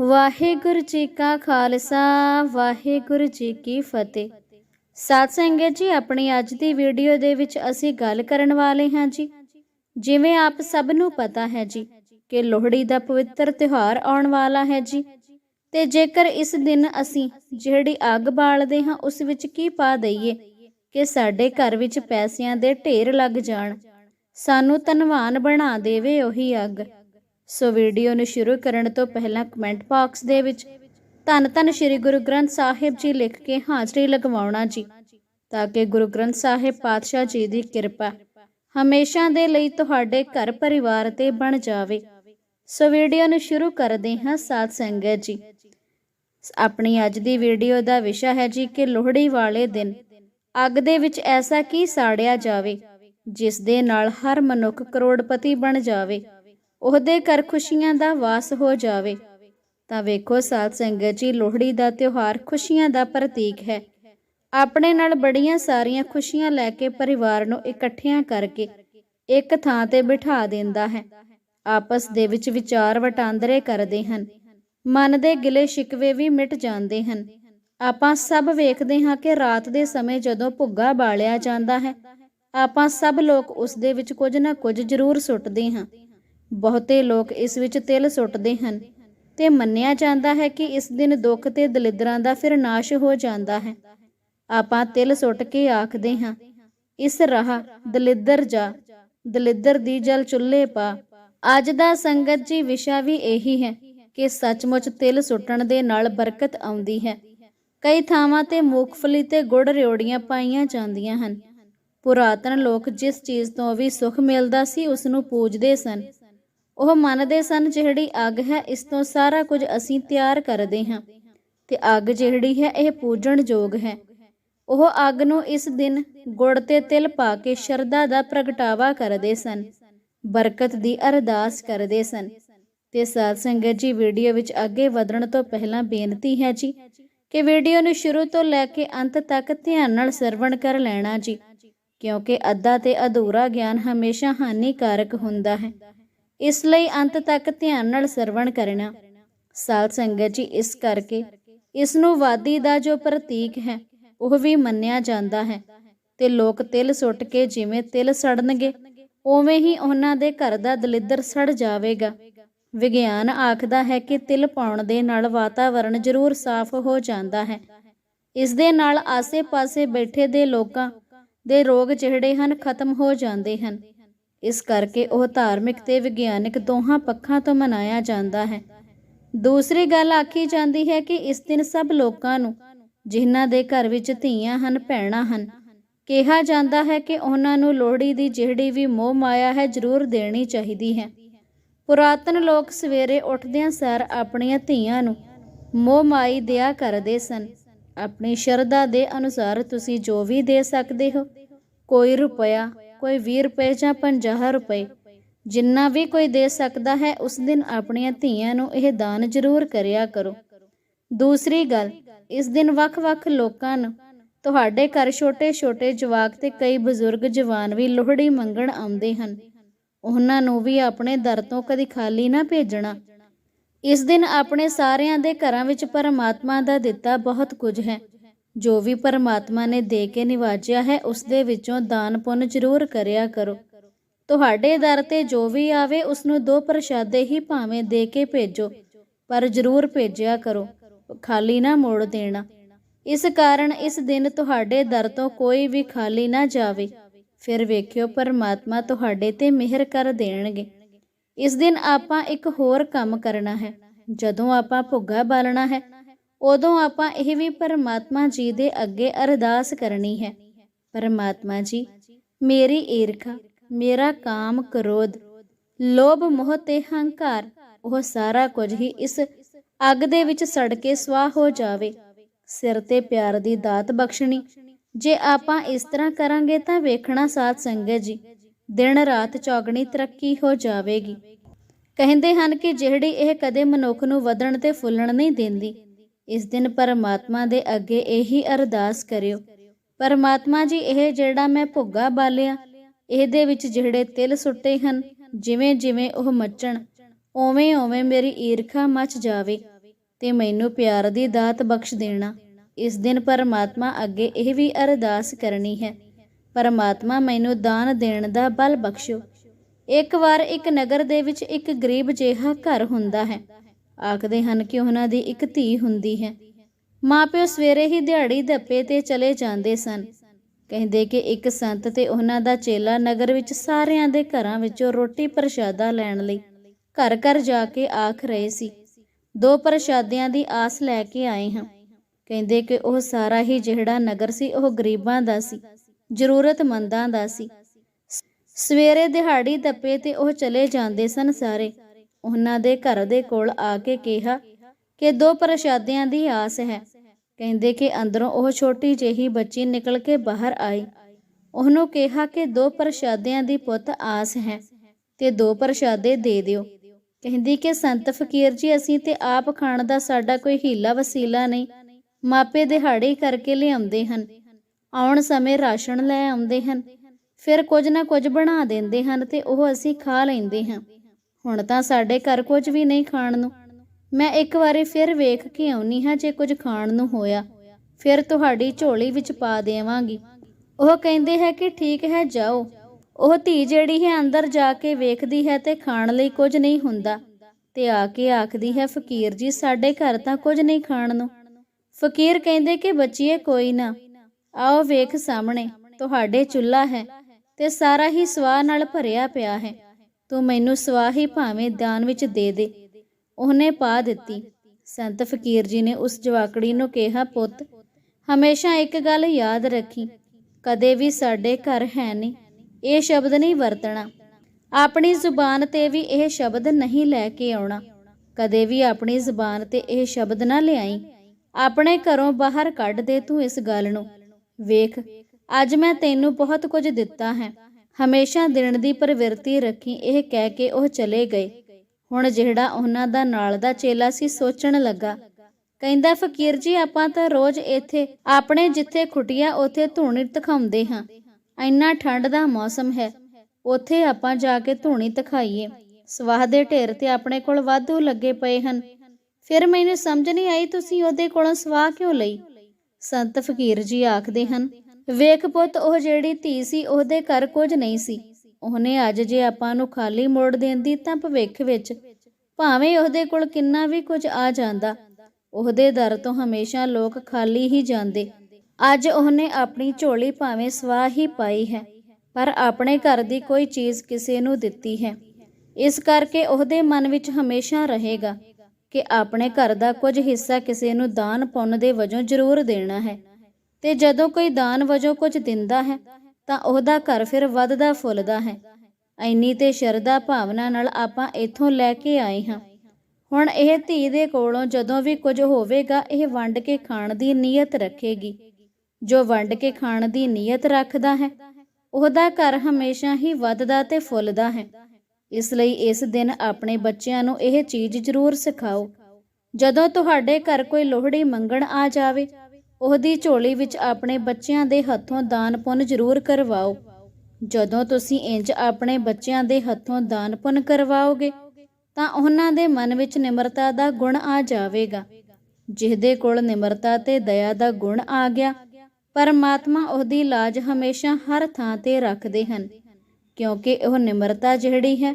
ਵਾਹਿਗੁਰੂ ਜੀ ਕਾ ਖਾਲਸਾ, ਵਾਹਿਗੁਰੂ ਜੀ ਕੀ ਫਤਿਹ। ਸਾਧ ਸੰਗਤ ਜੀ, ਆਪਣੀ ਅੱਜ ਦੀ ਵੀਡੀਓ ਦੇ ਵਿੱਚ ਅਸੀਂ ਗੱਲ ਕਰਨ ਵਾਲੇ ਹਾਂ ਜੀ। ਜਿਵੇਂ ਆਪ ਸਭ ਨੂੰ ਪਤਾ ਹੈ ਜੀ ਕਿ ਲੋਹੜੀ ਦਾ ਪਵਿੱਤਰ ਤਿਉਹਾਰ ਆਉਣ ਵਾਲਾ ਹੈ ਜੀ। ਤੇ ਜੇਕਰ ਇਸ ਦਿਨ ਅਸੀਂ ਜਿਹੜੀ ਅੱਗ ਬਾਲਦੇ ਹਾਂ, ਉਸ ਵਿੱਚ ਕੀ ਪਾ ਦਈਏ? ਕਿ ਸਾਡੇ ਘਰ ਵਿੱਚ ਪੈਸਿਆਂ ਦੇ ਢੇਰ ਲੱਗ ਜਾਣ। ਸਾਨੂੰ ਧਨਵਾਨ ਬਣਾ ਦੇਵੇ ਉਹੀ ਅੱਗ। ਸੋ ਵੀਡੀਓ ਨੂੰ ਸ਼ੁਰੂ ਕਰਨ ਤੋਂ ਪਹਿਲਾਂ ਕਮੈਂਟ ਬਾਕਸ ਦੇ ਵਿੱਚ, ਧੰਨ ਧੰਨ ਸ੍ਰੀ ਗੁਰੂ ਗ੍ਰੰਥ ਸਾਹਿਬ ਜੀ ਲਿਖ ਕੇ ਹਾਜ਼ਰੀ ਲਗਵਾਉਣਾ ਜੀ, ਤਾਂ ਕਿ ਗੁਰੂ ਗ੍ਰੰਥ ਸਾਹਿਬ ਪਾਤਸ਼ਾਹ ਜੀ ਦੀ ਕਿਰਪਾ ਹਮੇਸ਼ਾ ਦੇ ਲਈ ਤੁਹਾਡੇ ਘਰ ਪਰਿਵਾਰ ਤੇ ਬਣ ਜਾਵੇ। ਸੋ ਵੀਡੀਓ ਨੂੰ ਸ਼ੁਰੂ ਕਰਦੇ ਹਾਂ ਸਾਧ ਸੰਗਤ ਜੀ। ਆਪਣੀ ਅੱਜ ਦੀ ਵੀਡੀਓ ਦਾ ਵਿਸ਼ਾ ਹੈ ਜੀ ਕਿ ਲੋਹੜੀ ਵਾਲੇ ਦਿਨ ਅੱਗ ਦੇ ਵਿੱਚ ਐਸਾ ਕੀ ਸਾੜਿਆ ਜਾਵੇ, ਜਿਸ ਦੇ ਨਾਲ ਹਰ ਮਨੁੱਖ ਕਰੋੜਪਤੀ ਬਣ ਜਾਵੇ। ਉਹਦੇ ਘਰ ਖੁਸ਼ੀਆਂ ਦਾ ਵਾਸ ਹੋ ਜਾਵੇ। ਤਾਂ ਵੇਖੋ ਸਾਧ ਸੰਗਤ ਜੀ, ਲੋਹੜੀ ਦਾ ਤਿਉਹਾਰ ਖੁਸ਼ੀਆਂ ਦਾ ਪ੍ਰਤੀਕ ਹੈ। ਆਪਣੇ ਨਾਲ ਬੜੀਆਂ ਸਾਰੀਆਂ ਖੁਸ਼ੀਆਂ ਲੈ ਕੇ ਪਰਿਵਾਰ ਨੂੰ ਇਕੱਠਿਆਂ ਕਰਕੇ ਇੱਕ ਥਾਂ ਤੇ ਬਿਠਾ ਦਿੰਦਾ ਹੈ। ਆਪਸ ਦੇ ਵਿੱਚ ਵਿਚਾਰ ਵਟਾਂਦਰੇ ਕਰਦੇ ਹਨ। ਮਨ ਦੇ ਗਿਲੇ ਸ਼ਿਕਵੇ ਵੀ ਮਿਟ ਜਾਂਦੇ ਹਨ। ਆਪਾਂ ਸਭ ਵੇਖਦੇ ਹਾਂ ਕਿ ਰਾਤ ਦੇ ਸਮੇਂ ਜਦੋਂ ਭੁੱਗਾ ਬਾਲਿਆ ਜਾਂਦਾ ਹੈ, ਆਪਾਂ ਸਭ ਲੋਕ ਉਸ ਦੇ ਵਿੱਚ ਕੁਝ ਨਾ ਕੁਝ ਜ਼ਰੂਰ ਸੁੱਟਦੇ ਹਾਂ। ਬਹੁਤੇ ਲੋਕ ਇਸ ਵਿੱਚ ਤਿਲ ਸੁੱਟਦੇ ਹਨ ਤੇ ਮੰਨਿਆ ਜਾਂਦਾ ਹੈ ਕਿ ਇਸ ਦਿਨ ਦੁੱਖ ਤੇ ਦਲਿਦਰਾਂ ਦਾ ਫਿਰ ਨਾਸ਼ ਹੋ ਜਾਂਦਾ ਹੈ। ਆਪਾਂ ਤਿਲ ਸੁੱਟ ਕੇ ਆਖਦੇ ਹਾਂ, ਇਸ ਰਾਹ ਦਲਿੱਦਰ ਜਾ, ਦਲਿੱਦਰ ਦੀ ਜਲ ਚੁੱਲ੍ਹੇ ਪਾ। ਅੱਜ ਦਾ ਸੰਗਤ ਜੀ ਵਿਸ਼ਾ ਵੀ ਇਹੀ ਹੈ ਕਿ ਸੱਚਮੁੱਚ ਤਿਲ ਸੁੱਟਣ ਦੇ ਨਾਲ ਬਰਕਤ ਆਉਂਦੀ ਹੈ। ਕਈ ਥਾਵਾਂ ਤੇ ਮੂੰਗਫਲੀ ਤੇ ਗੁੜ ਰਿਓੜੀਆਂ ਪਾਈਆਂ ਜਾਂਦੀਆਂ ਹਨ। ਪੁਰਾਤਨ ਲੋਕ ਜਿਸ ਚੀਜ਼ ਤੋਂ ਵੀ ਸੁੱਖ ਮਿਲਦਾ ਸੀ, ਉਸ ਨੂੰ ਪੂਜਦੇ ਸਨ। ਉਹ ਮੰਨਦੇ ਸਨ ਜਿਹੜੀ ਅੱਗ ਹੈ, ਇਸ ਤੋਂ ਸਾਰਾ ਕੁਝ ਅਸੀਂ ਤਿਆਰ ਕਰਦੇ ਹਾਂ। ਤੇ ਅੱਗ ਜਿਹੜੀ ਹੈ, ਇਹ ਪੂਜਣ ਯੋਗ ਹੈ। ਉਹ ਅੱਗ ਨੂੰ ਇਸ ਦਿਨ ਗੁੜ ਤੇ ਤਿਲ ਪਾ ਕੇ ਸ਼ਰਧਾ ਦਾ ਪ੍ਰਗਟਾਵਾ ਕਰਦੇ ਸਨ, ਬਰਕਤ ਦੀ ਅਰਦਾਸ ਕਰਦੇ ਸਨ। ਤੇ ਸਾਧ ਸੰਗਤ ਜੀ, ਵੀਡੀਓ ਵਿੱਚ ਅੱਗੇ ਵਧਣ ਤੋਂ ਪਹਿਲਾਂ ਬੇਨਤੀ ਹੈ ਜੀ ਕਿ ਵੀਡੀਓ ਨੂੰ ਸ਼ੁਰੂ ਤੋਂ ਲੈ ਕੇ ਅੰਤ ਤੱਕ ਧਿਆਨ ਨਾਲ ਸਰਵਣ ਕਰ ਲੈਣਾ ਜੀ, ਕਿਉਂਕਿ ਅੱਧਾ ਤੇ ਅਧੂਰਾ ਗਿਆਨ ਹਮੇਸ਼ਾ ਹਾਨੀਕਾਰਕ ਹੁੰਦਾ ਹੈ। ਇਸ ਲਈ ਅੰਤ ਤੱਕ ਧਿਆਨ ਨਾਲ ਸਰਵਣ ਕਰਨਾ। ਸਾਧ ਸੰਗਤ ਜੀ, ਇਸ ਕਰਕੇ ਇਸ ਨੂੰ ਵਾਦੀ ਦਾ ਜੋ ਪ੍ਰਤੀਕ ਹੈ, ਉਹ ਵੀ ਮੰਨਿਆ ਜਾਂਦਾ ਹੈ। ਤੇ ਲੋਕ ਤਿਲ ਸੁੱਟ ਕੇ ਜਿਵੇਂ ਤਿਲ ਸੜਨਗੇ, ਉਵੇਂ ਹੀ ਉਹਨਾਂ ਦੇ ਘਰ ਦਾ ਦਲਿੱਦਰ ਸੜ ਜਾਵੇਗਾ। ਵਿਗਿਆਨ ਆਖਦਾ ਹੈ ਕਿ ਤਿਲ ਪਾਉਣ ਦੇ ਨਾਲ ਵਾਤਾਵਰਣ ਜ਼ਰੂਰ ਸਾਫ਼ ਹੋ ਜਾਂਦਾ ਹੈ। ਇਸ ਦੇ ਨਾਲ ਆਸੇ-ਪਾਸੇ ਬੈਠੇ ਦੇ ਲੋਕਾਂ ਦੇ ਰੋਗ ਜਿਹੜੇ ਹਨ, ਖਤਮ ਹੋ ਜਾਂਦੇ ਹਨ। ਇਸ ਕਰਕੇ ਉਹ ਧਾਰਮਿਕ ਤੇ ਵਿਗਿਆਨਿਕ ਦੋਹਾਂ ਪੱਖਾਂ ਤੋਂ ਮਨਾਇਆ ਜਾਂਦਾ ਹੈ। ਦੂਸਰੀ ਗੱਲ ਆਖੀ ਜਾਂਦੀ ਹੈ ਕਿ ਇਸ ਦਿਨ ਸਭ ਲੋਕਾਂ ਨੂੰ, ਜਿਨ੍ਹਾਂ ਦੇ ਘਰ ਵਿੱਚ ਧੀਆਂ ਹਨ, ਭੈਣਾਂ ਹਨ, ਕਿਹਾ ਜਾਂਦਾ ਹੈ ਕਿ ਉਹਨਾਂ ਨੂੰ ਲੋਹੜੀ ਦੀ ਜਿਹੜੀ ਵੀ ਮੋਹ ਮਾਇਆ ਹੈ ਜ਼ਰੂਰ ਦੇਣੀ ਚਾਹੀਦੀ ਹੈ। ਪੁਰਾਤਨ ਲੋਕ ਸਵੇਰੇ ਉੱਠਦਿਆਂ ਸਾਰ ਆਪਣੀਆਂ ਧੀਆਂ ਨੂੰ ਮੋਹ ਮਾਈ ਦਿਆ ਕਰਦੇ ਸਨ। ਆਪਣੀ ਸ਼ਰਧਾ ਦੇ ਅਨੁਸਾਰ ਤੁਸੀਂ ਜੋ ਵੀ ਦੇ ਸਕਦੇ ਹੋ, ਕੋਈ ਰੁਪਇਆ ਕੋਈ 20 ਰੁਪਏ ਜਾਂ 50 ਰੁਪਏ। ਜਿੰਨਾ ਵੀ ਕੋਈ ਦੇ ਸਕਦਾ ਹੈ, ਉਸ ਦਿਨ ਆਪਣੀਆਂ ਧੀਆਂ ਨੂੰ ਇਹ ਦਾਨ ਜ਼ਰੂਰ ਕਰਿਆ ਕਰੋ। ਦੂਸਰੀ ਗੱਲ, ਇਸ ਦਿਨ ਵੱਖ-ਵੱਖ ਲੋਕਾਂ ਨੂੰ ਤੁਹਾਡੇ ਘਰ ਛੋਟੇ-ਛੋਟੇ ਜਵਾਕ ਤੇ ਕਈ ਬਜ਼ੁਰਗ ਜਵਾਨ ਵੀ ਲੋਹੜੀ ਮੰਗਣ ਆਉਂਦੇ ਹਨ। ਉਹਨਾਂ ਨੂੰ ਵੀ ਆਪਣੇ ਦਰ ਤੋਂ ਕਦੀ ਖਾਲੀ ਨਾ ਭੇਜਣਾ। ਇਸ ਦਿਨ ਆਪਣੇ ਸਾਰਿਆਂ ਦੇ ਘਰਾਂ ਵਿੱਚ ਪਰਮਾਤਮਾ ਦਾ ਦਿੱਤਾ ਬਹੁਤ ਕੁਝ ਹੈ। ਜੋ ਵੀ ਪਰਮਾਤਮਾ ਨੇ ਦੇ ਕੇ ਨਿਵਾਜਿਆ ਹੈ, ਉਸ ਦੇ ਵਿੱਚੋਂ ਦਾਨ ਪੁੰਨ ਜ਼ਰੂਰ ਕਰਿਆ ਕਰੋ। ਤੁਹਾਡੇ ਦਰ ਤੇ ਜੋ ਵੀ ਆਵੇ, ਉਸ ਨੂੰ ਦੋ ਪ੍ਰਸ਼ਾਦੇ ਹੀ ਭਾਵੇਂ ਦੇ ਕੇ ਭੇਜੋ, ਪਰ ਜ਼ਰੂਰ ਭੇਜਿਆ ਕਰੋ, ਖਾਲੀ ਨਾ ਮੋੜ ਦੇਣਾ। ਇਸ ਕਾਰਨ ਇਸ ਦਿਨ ਤੁਹਾਡੇ ਦਰ ਤੋਂ ਕੋਈ ਵੀ ਖਾਲੀ ਨਾ ਜਾਵੇ। ਫਿਰ ਵੇਖਿਓ, ਪਰਮਾਤਮਾ ਤੁਹਾਡੇ ਤੇ ਮਿਹਰ ਕਰ ਦੇਣਗੇ। ਇਸ ਦਿਨ ਆਪਾਂ ਇੱਕ ਹੋਰ ਕੰਮ ਕਰਨਾ ਹੈ। ਜਦੋਂ ਆਪਾਂ ਭੁੱਗਾ ਬਾਲਣਾ ਹੈ ਉਦੋਂ ਆਪਾਂ ਇਹ ਵੀ ਪਰਮਾਤਮਾ ਜੀ ਦੇ ਅੱਗੇ ਅਰਦਾਸ ਕਰਨੀ ਹੈ। ਪਰਮਾਤਮਾ ਜੀ, ਮੇਰੀ ਈਰਖਾ, ਮੇਰਾ ਕਾਮ ਕ੍ਰੋਧ, ਲੋਭ, ਮੋਹ ਤੇ ਹੰਕਾਰ, ਉਹ ਸਾਰਾ ਕੁਝ ਹੀ ਇਸ ਅੱਗ ਦੇ ਵਿੱਚ ਸੜ ਕੇ ਸਵਾਹ ਹੋ ਜਾਵੇ। ਸਿਰ ਤੇ ਪਿਆਰ ਦੀ ਦਾਤ ਬਖਸ਼ਣੀ। ਜੇ ਆਪਾਂ ਇਸ ਤਰ੍ਹਾਂ ਕਰਾਂਗੇ ਤਾਂ ਵੇਖਣਾ ਸਾਧ ਸੰਗਤ ਜੀ, ਦਿਨ ਰਾਤ ਚੌਗਣੀ ਤਰੱਕੀ ਹੋ ਜਾਵੇਗੀ। ਕਹਿੰਦੇ ਹਨ ਕਿ ਜਿਹੜੀ ਇਹ ਕਦੇ ਮਨੁੱਖ ਨੂੰ ਵਧਣ ਤੇ ਫੁੱਲਣ ਨਹੀਂ ਦਿੰਦੀ ਇਸ ਦਿਨ ਪਰਮਾਤਮਾ ਦੇ ਅੱਗੇ ਇਹੀ ਅਰਦਾਸ ਕਰਿਓ। ਪਰਮਾਤਮਾ ਜੀ, ਇਹ ਜਿਹੜਾ ਮੈਂ ਭੁੱਗਾ ਬਾਲਿਆ, ਇਹਦੇ ਵਿੱਚ ਜਿਹੜੇ ਤਿਲ ਸੁੱਟੇ ਹਨ, ਜਿਵੇਂ ਜਿਵੇਂ ਉਹ ਮੱਚਣ, ਓਵੇਂ ਓਵੇਂ ਮੇਰੀ ਈਰਖਾ ਮਚ ਜਾਵੇ ਤੇ ਮੈਨੂੰ ਪਿਆਰ ਦੀ ਦਾਤ ਬਖਸ਼ ਦੇਣਾ। ਇਸ ਦਿਨ ਪਰਮਾਤਮਾ ਅੱਗੇ ਇਹ ਵੀ ਅਰਦਾਸ ਕਰਨੀ ਹੈ। ਪਰਮਾਤਮਾ ਮੈਨੂੰ ਦਾਨ ਦੇਣ ਦਾ ਬਲ ਬਖਸ਼ੋ ਇੱਕ ਵਾਰ ਇੱਕ ਨਗਰ ਦੇ ਵਿੱਚ ਇੱਕ ਗਰੀਬ ਜਿਹਾ ਘਰ ਹੁੰਦਾ ਹੈ। ਆਖਦੇ ਹਨ ਕਿ ਉਹਨਾਂ ਦੀ ਇੱਕ ਧੀ ਹੁੰਦੀ ਹੈ। ਮਾਪਿਓ ਸਵੇਰੇ ਹੀ ਦਿਹਾੜੀ ਧੱਪੇ ਤੇ ਚਲੇ ਜਾਂਦੇ ਸਨ। ਕਹਿੰਦੇ ਕਿ ਇੱਕ ਸੰਤ ਤੇ ਉਹਨਾਂ ਦਾ ਚੇਲਾ ਨਗਰ ਵਿੱਚ ਸਾਰਿਆਂ ਦੇ ਘਰਾਂ ਵਿੱਚੋਂ ਰੋਟੀ ਪ੍ਰਸ਼ਾਦਾ ਲੈਣ ਲਈ ਘਰ ਘਰ ਜਾ ਕੇ ਆਖ ਰਹੇ ਸੀ। ਦੋ ਪ੍ਰਸ਼ਾਦਿਆਂ ਦੀ ਆਸ ਲੈ ਕੇ ਆਏ ਹਾਂ। ਕਹਿੰਦੇ ਕਿ ਉਹ ਸਾਰਾ ਹੀ ਜਿਹੜਾ ਨਗਰ ਸੀ, ਉਹ ਗਰੀਬਾਂ ਦਾ ਸੀ, ਜ਼ਰੂਰਤਮੰਦਾਂ ਦਾ ਸੀ। ਸਵੇਰੇ ਦਿਹਾੜੀ ਦੱਪੇ ਤੇ ਉਹ ਚਲੇ ਜਾਂਦੇ ਸਨ ਸਾਰੇ। ਉਹਨਾਂ ਦੇ ਘਰ ਦੇ ਕੋਲ ਆ ਕੇ ਕਿਹਾ ਕਿ ਦੋ ਪ੍ਰਸ਼ਾਦਿਆਂ ਦੀ ਆਸ ਹੈ। ਕਹਿੰਦੇ ਕਿ ਅੰਦਰੋਂ ਉਹ ਛੋਟੀ ਜਿਹੀ ਬੱਚੀ ਨਿਕਲ ਕੇ ਬਾਹਰ ਆਈ। ਉਹਨੂੰ ਕਿਹਾ ਕਿ ਦੋ ਪ੍ਰਸ਼ਾਦਿਆਂ ਦੀ ਪੁੱਤ ਆਸ ਹੈ ਤੇ ਦੋ ਪ੍ਰਸ਼ਾਦੇ ਦੇ ਦਿਓ। ਕਹਿੰਦੀ ਕਿ ਸੰਤ ਫਕੀਰ ਜੀ, ਅਸੀਂ ਤੇ ਆਪ ਖਾਣ ਦਾ ਸਾਡਾ ਕੋਈ ਹੀਲਾ ਵਸੀਲਾ ਨਹੀਂ। ਮਾਪੇ ਦਿਹਾੜੀ ਕਰਕੇ ਲਿਆਉਂਦੇ ਹਨ। ਆਉਣ ਸਮੇਂ ਰਾਸ਼ਨ ਲੈ ਆਉਂਦੇ ਹਨ। ਫਿਰ ਕੁਝ ਨਾ ਕੁਝ ਬਣਾ ਦਿੰਦੇ ਹਨ ਤੇ ਉਹ ਅਸੀਂ ਖਾ ਲੈਂਦੇ ਹਾਂ। ਹੁਣ ਤਾਂ ਸਾਡੇ ਘਰ ਕੁਝ ਵੀ ਨਹੀਂ ਖਾਣ ਨੂੰ। ਮੈਂ ਇੱਕ ਵਾਰੀ ਫਿਰ ਵੇਖ ਕੇ ਆਉਣੀ ਹਾਂ ਜੇ ਕੁਝ ਖਾਣ ਨੂੰ ਹੋਇਆ। ਫਿਰ ਤੁਹਾਡੀ ਝੋਲੀ ਵਿੱਚ ਪਾ ਦੇਵਾਂਗੀ। ਉਹ ਕਹਿੰਦੇ ਹੈ ਕਿ ਠੀਕ ਹੈ, ਜਾਓ। ਉਹ ਧੀ ਜਿਹੜੀ ਹੈ ਅੰਦਰ ਜਾ ਕੇ ਵੇਖਦੀ ਹੈ ਤੇ ਖਾਣ ਲਈ ਕੁਝ ਨਹੀਂ ਹੁੰਦਾ। ਤੇ ਆ ਕੇ ਆਖਦੀ ਹੈ, ਫਕੀਰ ਜੀ, ਸਾਡੇ ਘਰ ਤਾਂ ਕੁਝ ਨਹੀਂ ਖਾਣ ਨੂੰ। ਫਕੀਰ ਕਹਿੰਦੇ ਕਿ, ਬੱਚੀਏ, ਕੋਈ ਨਾ। ਆਓ ਵੇਖ ਸਾਹਮਣੇ। ਤੁਹਾਡੇ ਚੁੱਲ੍ਹਾ ਹੈ ਤੇ ਸਾਰਾ ਹੀ ਸਵਾਹ ਨਾਲ ਭਰਿਆ ਪਿਆ ਹੈ। ਤੂੰ ਮੈਨੂੰ ਸਵਾਹੀ ਭਾਵੇਂ ਦਾਨ ਵਿੱਚ ਦੇ ਦੇ। ਉਹਨੇ ਪਾ ਦਿੱਤੀ। ਸੰਤ ਫਕੀਰ ਜੀ ਨੇ ਉਸ ਜਵਾਕੜੀ ਨੂੰ ਕਿਹਾ, ਪੁੱਤ, ਹਮੇਸ਼ਾ ਇੱਕ ਗੱਲ ਯਾਦ ਰੱਖੀ। ਕਦੇ ਵੀ ਸਾਡੇ ਘਰ ਹੈ ਨਹੀਂ। ਇਹ ਸ਼ਬਦ ਨਹੀਂ ਵਰਤਣਾ। ਆਪਣੀ ਜ਼ੁਬਾਨ ਤੇ ਵੀ ਇਹ ਸ਼ਬਦ ਨਹੀਂ ਲੈ ਕੇ ਆਉਣਾ। ਕਦੇ ਵੀ ਆਪਣੀ ਜ਼ੁਬਾਨ ਤੇ ਇਹ ਸ਼ਬਦ ਨਾ ਲਿਆਈ। ਆਪਣੇ ਘਰੋਂ ਬਾਹਰ ਕੱਢ ਦੇ ਤੂੰ ਇਸ ਗੱਲ ਨੂੰ। ਵੇਖ, ਅੱਜ ਮੈਂ ਤੈਨੂੰ ਬਹੁਤ ਕੁਝ ਦਿੱਤਾ ਹੈ। ਹਮੇਸ਼ਾ ਦੇਣ ਦੀ ਪ੍ਰਵਿਰਤੀ ਰੱਖੀ ਇਹ ਕਹਿ ਕੇ ਉਹ ਚਲੇ ਗਏ। ਹੁਣ ਜਿਹੜਾ ਉਹਨਾਂ ਦਾ ਨਾਲ ਦਾ ਚੇਲਾ ਸੀ ਸੋਚਣ ਲੱਗਾ, ਕਹਿੰਦਾ, ਫਕੀਰ ਜੀ, ਆਪਾਂ ਤਾਂ ਰੋਜ਼ ਇੱਥੇ, ਆਪਣੇ ਜਿੱਥੇ ਖੁੱਟੀਆਂ, ਉੱਥੇ ਧੂਣੀ ਤਖਾਉਂਦੇ ਹਾਂ। ਇੰਨਾ ਠੰਡ ਦਾ ਮੌਸਮ ਹੈ, ਉੱਥੇ ਆਪਾਂ ਜਾ ਕੇ ਧੂਣੀ ਤਖਾਈਏ। ਸਵਾਹ ਦੇ ਢੇਰ ਤੇ ਆਪਣੇ ਕੋਲ ਵਾਧੂ ਲੱਗੇ ਪਏ ਹਨ। ਫਿਰ ਮੈਨੂੰ ਸਮਝ ਨਹੀਂ ਆਈ, ਤੁਸੀਂ ਉਹਦੇ ਕੋਲੋਂ ਸਵਾਹ ਕਿਉਂ ਲਈ? ਸੰਤ ਫਕੀਰ ਜੀ ਆਖਦੇ ਹਨ ਵੇਖ ਪੁੱਤ, ਉਹ ਜਿਹੜੀ ਧੀ ਸੀ, ਉਹਦੇ ਘਰ ਕੁਝ ਨਹੀਂ ਸੀ। ਉਹਨੇ ਅੱਜ ਜੇ ਆਪਾਂ ਨੂੰ ਖਾਲੀ ਮੋੜ ਦੇਂਦੀ ਤਾਂ ਭਵਿੱਖ ਵਿੱਚ ਭਾਵੇਂ ਉਹਦੇ ਕੋਲ ਕਿੰਨਾ ਵੀ ਕੁਝ ਆ ਜਾਂਦਾ, ਉਹਦੇ ਦਰ ਤੋਂ ਹਮੇਸ਼ਾ ਲੋਕ ਖਾਲੀ ਹੀ ਜਾਂਦੇ। ਅੱਜ ਉਹਨੇ ਆਪਣੀ ਝੋਲੀ ਭਾਵੇਂ ਸਵਾਹ ਹੀ ਪਾਈ ਹੈ, ਪਰ ਆਪਣੇ ਘਰ ਦੀ ਕੋਈ ਚੀਜ਼ ਕਿਸੇ ਨੂੰ ਦਿੱਤੀ ਹੈ। ਇਸ ਕਰਕੇ ਉਹਦੇ ਮਨ ਵਿੱਚ ਹਮੇਸ਼ਾ ਰਹੇਗਾ ਕਿ ਆਪਣੇ ਘਰ ਦਾ ਕੁਝ ਹਿੱਸਾ ਕਿਸੇ ਨੂੰ ਦਾਨ ਪੁੰਨ ਦੇ ਵਜੋਂ ਜ਼ਰੂਰ ਦੇਣਾ ਹੈ। ਤੇ ਜਦੋਂ ਕੋਈ ਦਾਨ ਵਜੋਂ ਕੁਝ ਦਿੰਦਾ ਹੈ, ਤਾਂ ਉਹਦਾ ਘਰ ਫਿਰ ਵੱਧਦਾ ਫੁੱਲਦਾ ਹੈ। ਐਨੀ ਤੇ ਸ਼ਰਧਾ ਭਾਵਨਾ ਨਾਲ ਆਪਾਂ ਇੱਥੋਂ ਲੈ ਕੇ ਆਏ ਹਾਂ। ਹੁਣ ਇਹ ਧੀ ਦੇ ਕੋਲੋਂ ਜਦੋਂ ਵੀ ਕੁਝ ਹੋਵੇਗਾ, ਇਹ ਵੰਡ ਕੇ ਖਾਣ ਦੀ ਨੀਅਤ ਰੱਖੇਗੀ। ਜੋ ਵੰਡ ਕੇ ਖਾਣ ਦੀ ਨੀਅਤ ਰੱਖਦਾ ਹੈ, ਉਹਦਾ ਘਰ ਹਮੇਸ਼ਾ ਹੀ ਵੱਧਦਾ ਤੇ ਫੁੱਲਦਾ ਹੈ। ਇਸ ਲਈ ਇਸ ਦਿਨ ਆਪਣੇ ਬੱਚਿਆਂ ਨੂੰ ਇਹ ਚੀਜ਼ ਜ਼ਰੂਰ ਸਿਖਾਓ। ਜਦੋਂ ਤੁਹਾਡੇ ਘਰ ਕੋਈ ਲੋਹੜੀ ਮੰਗਣ ਆ ਜਾਵੇ ਉਹਦੀ ਝੋਲੀ ਵਿੱਚ ਆਪਣੇ ਬੱਚਿਆਂ ਦੇ ਹੱਥੋਂ ਦਾਨ ਪੁੰਨ ਜ਼ਰੂਰ ਕਰਵਾਓ। ਜਦੋਂ ਤੁਸੀਂ ਇੰਜ ਆਪਣੇ ਬੱਚਿਆਂ ਦੇ ਹੱਥੋਂ ਦਾਨ ਪੁੰਨ ਕਰਵਾਓਗੇ, ਤਾਂ ਉਹਨਾਂ ਦੇ ਮਨ ਵਿੱਚ ਨਿਮਰਤਾ ਦਾ ਗੁਣ ਆ ਜਾਵੇਗਾ। ਜਿਹਦੇ ਕੋਲ ਨਿਮਰਤਾ ਤੇ ਦਇਆ ਦਾ ਗੁਣ ਆ ਗਿਆ, ਪਰਮਾਤਮਾ ਉਹਦੀ ਲਾਜ ਹਮੇਸ਼ਾ ਹਰ ਥਾਂ ਤੇ ਰੱਖਦੇ ਹਨ, ਕਿਉਂਕਿ ਉਹ ਨਿਮਰਤਾ ਜਿਹੜੀ ਹੈ,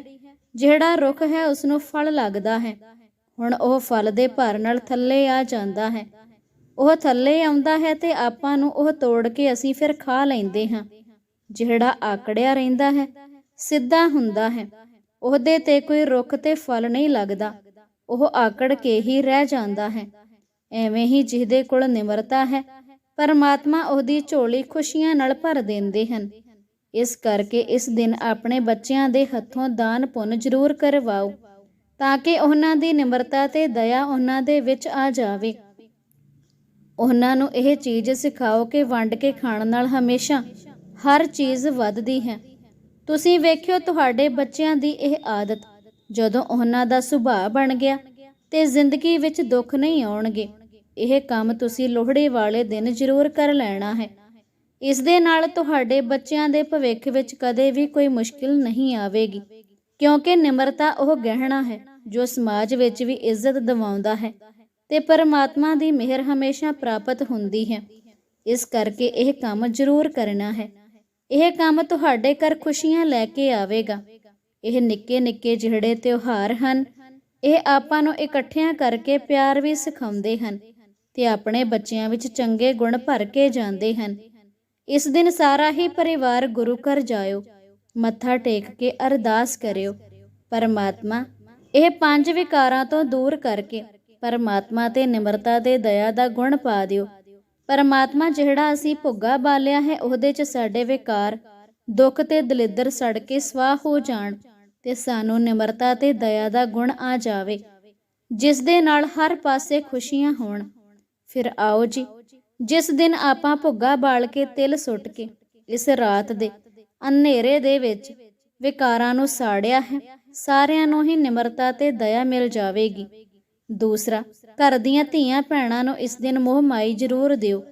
ਜਿਹੜਾ ਰੁੱਖ ਹੈ ਉਸ ਨੂੰ ਫਲ ਲੱਗਦਾ ਹੈ। ਹੁਣ ਉਹ ਫਲ ਦੇ ਭਾਰ ਨਾਲ ਥੱਲੇ ਆ ਜਾਂਦਾ ਹੈ। ਉਹ ਥੱਲੇ ਆਉਂਦਾ ਹੈ ਤੇ ਆਪਾਂ ਨੂੰ ਉਹ ਤੋੜ ਕੇ ਅਸੀਂ ਫਿਰ ਖਾ ਲੈਂਦੇ ਹਾਂ। ਜਿਹੜਾ ਆਕੜਿਆ ਰਹਿੰਦਾ ਹੈ, ਸਿੱਧਾ ਹੁੰਦਾ ਹੈ। ਉਹਦੇ ਤੇ ਕੋਈ ਰੁੱਖ ਤੇ ਫਲ ਨਹੀਂ ਲੱਗਦਾ। ਉਹ ਆਕੜ ਕੇ ਹੀ ਰਹਿ ਜਾਂਦਾ ਹੈ। ਐਵੇਂ ਹੀ ਜਿਹਦੇ ਕੋਲ ਨਿਮਰਤਾ ਹੈ, ਪਰਮਾਤਮਾ ਉਹਦੀ ਝੋਲੀ ਖੁਸ਼ੀਆਂ ਨਾਲ ਭਰ ਦਿੰਦੇ ਹਨ। ਇਸ ਕਰਕੇ ਇਸ ਦਿਨ ਆਪਣੇ ਬੱਚਿਆਂ ਦੇ ਹੱਥੋਂ ਦਾਨ ਪੁੰਨ ਜ਼ਰੂਰ ਕਰਵਾਓ, ਤਾਂ ਕਿ ਉਹਨਾਂ ਦੀ ਨਿਮਰਤਾ ਤੇ ਦਇਆ ਉਹਨਾਂ ਦੇ ਵਿੱਚ ਆ ਜਾਵੇ। ਉਹਨਾਂ ਨੂੰ ਇਹ ਚੀਜ਼ ਸਿਖਾਓ ਕਿ ਵੰਡ ਕੇ ਖਾਣ ਨਾਲ ਹਮੇਸ਼ਾ ਹਰ ਚੀਜ਼ ਵੱਧਦੀ ਹੈ। ਤੁਸੀਂ ਵੇਖਿਓ ਤੁਹਾਡੇ ਬੱਚਿਆਂ ਦੀ ਇਹ ਆਦਤ, ਜਦੋਂ ਉਹਨਾਂ ਦਾ ਸੁਭਾਅ ਬਣ ਗਿਆ ਤੇ ਜ਼ਿੰਦਗੀ ਵਿੱਚ ਦੁੱਖ ਨਹੀਂ ਆਉਣਗੇ, ਇਹ ਕੰਮ ਤੁਸੀਂ ਲੋਹੜੀ ਵਾਲੇ ਦਿਨ ਜ਼ਰੂਰ ਕਰ ਲੈਣਾ ਹੈ। ਇਸ ਦੇ ਨਾਲ ਤੁਹਾਡੇ ਬੱਚਿਆਂ ਦੇ ਭਵਿੱਖ ਵਿੱਚ ਕਦੇ ਵੀ ਕੋਈ ਮੁਸ਼ਕਿਲ ਨਹੀਂ ਆਵੇਗੀ, ਕਿਉਂਕਿ ਨਿਮਰਤਾ ਉਹ ਗਹਿਣਾ ਹੈ ਜੋ ਸਮਾਜ ਵਿੱਚ ਵੀ ਇੱਜ਼ਤ ਦਿਵਾਉਂਦਾ ਹੈ। ਤੇ ਪਰਮਾਤਮਾ ਦੀ ਮਿਹਰ ਹਮੇਸ਼ਾ ਪ੍ਰਾਪਤ ਹੁੰਦੀ ਹੈ। ਇਸ ਕਰਕੇ ਇਹ ਕੰਮ ਜ਼ਰੂਰ ਕਰਨਾ ਹੈ। ਇਹ ਕੰਮ ਤੁਹਾਡੇ ਘਰ ਖੁਸ਼ੀਆਂ ਲੈ ਕੇ ਆਵੇਗਾ। ਇਹ ਨਿੱਕੇ ਨਿੱਕੇ ਜਿਹੜੇ ਤਿਉਹਾਰ ਹਨ, ਇਹ ਆਪਾਂ ਨੂੰ ਇਕੱਠਿਆਂ ਕਰਕੇ ਪਿਆਰ ਵੀ ਸਿਖਾਉਂਦੇ ਹਨ ਤੇ ਆਪਣੇ ਬੱਚਿਆਂ ਵਿੱਚ ਚੰਗੇ ਗੁਣ ਭਰ ਕੇ ਜਾਂਦੇ ਹਨ। ਇਸ ਦਿਨ ਸਾਰਾ ਹੀ ਪਰਿਵਾਰ ਗੁਰੂ ਘਰ ਜਾਇਓ। ਮੱਥਾ ਟੇਕ ਕੇ ਅਰਦਾਸ ਕਰਿਓ। ਪਰਮਾਤਮਾ, ਇਹ ਪੰਜ ਵਿਕਾਰਾਂ ਤੋਂ ਦੂਰ ਕਰਕੇ ਪਰਮਾਤਮਾ ਤੇ ਨਿਮਰਤਾ ਤੇ ਦਇਆ ਦਾ ਗੁਣ ਪਾ ਦਿਓ। ਪਰਮਾਤਮਾ ਜਿਹੜਾ ਅਸੀਂ ਭੁੱਗਾ ਬਾਲਿਆ ਹੈ, ਉਹਦੇ 'ਚ ਸਾਡੇ ਵਿਕਾਰ, ਦੁੱਖ ਤੇ ਦਲਿੱਦਰ ਸੜ ਕੇ ਸਵਾਹ ਹੋ ਜਾਣ ਤੇ ਸਾਨੂੰ ਨਿਮਰਤਾ ਤੇ ਦਇਆ ਦਾ ਗੁਣ ਆ ਜਾਵੇ। ਜਿਸ ਦੇ ਨਾਲ ਹਰ ਪਾਸੇ ਖੁਸ਼ੀਆਂ ਹੋਣ, ਫਿਰ ਆਓ ਜੀ, ਜਿਸ ਦਿਨ ਆਪਾਂ ਭੁੱਗਾ ਬਾਲ ਕੇ ਤਿਲ ਸੁੱਟ ਕੇ ਇਸ ਰਾਤ ਦੇ ਅੰਧੇਰੇ ਦੇ ਵਿੱਚ ਵਿਕਾਰਾਂ ਨੂੰ ਸਾੜਿਆ ਹੈ, ਸਾਰਿਆਂ ਨੂੰ ਹੀ ਨਿਮਰਤਾ ਤੇ ਦਇਆ ਮਿਲ ਜਾਵੇਗੀ। ਦੂਸਰਾ, ਘਰ ਦੀਆਂ ਧੀਆਂ ਭੈਣਾਂ ਨੂੰ ਇਸ ਦਿਨ ਮੋਹ ਮਾਈ ਜ਼ਰੂਰ ਦਿਓ।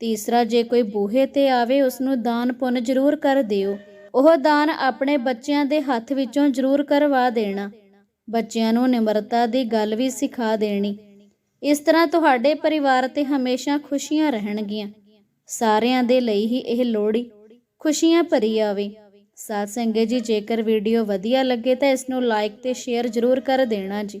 ਤੀਸਰਾ, ਜੇ ਕੋਈ ਬੂਹੇ ਤੇ ਆਵੇ ਉਸ ਨੂੰ ਦਾਨ ਪੁੰਨ ਜ਼ਰੂਰ ਕਰ ਦਿਓ। ਉਹ ਦਾਨ ਆਪਣੇ ਬੱਚਿਆਂ ਦੇ ਹੱਥ ਵਿੱਚੋਂ ਜ਼ਰੂਰ ਕਰਵਾ ਦੇਣਾ। ਬੱਚਿਆਂ ਨੂੰ ਨਿਮਰਤਾ ਦੀ ਗੱਲ ਵੀ ਸਿਖਾ ਦੇਣੀ। ਇਸ ਤਰ੍ਹਾਂ ਤੁਹਾਡੇ ਪਰਿਵਾਰ ਤੇ ਹਮੇਸ਼ਾ ਖੁਸ਼ੀਆਂ ਰਹਿਣਗੀਆਂ। ਸਾਰਿਆਂ ਦੇ ਲਈ ਹੀ ਇਹ ਲੋਹੜੀ ਖੁਸ਼ੀਆਂ ਭਰੀ ਆਵੇ। ਸਾਧ ਸੰਗਤ ਜੀ, ਜੇਕਰ ਵੀਡੀਓ ਵਧੀਆ ਲੱਗੇ ਤਾਂ ਇਸ ਨੂੰ ਲਾਈਕ ਤੇ ਸ਼ੇਅਰ ਜ਼ਰੂਰ ਕਰ ਦੇਣਾ ਜੀ।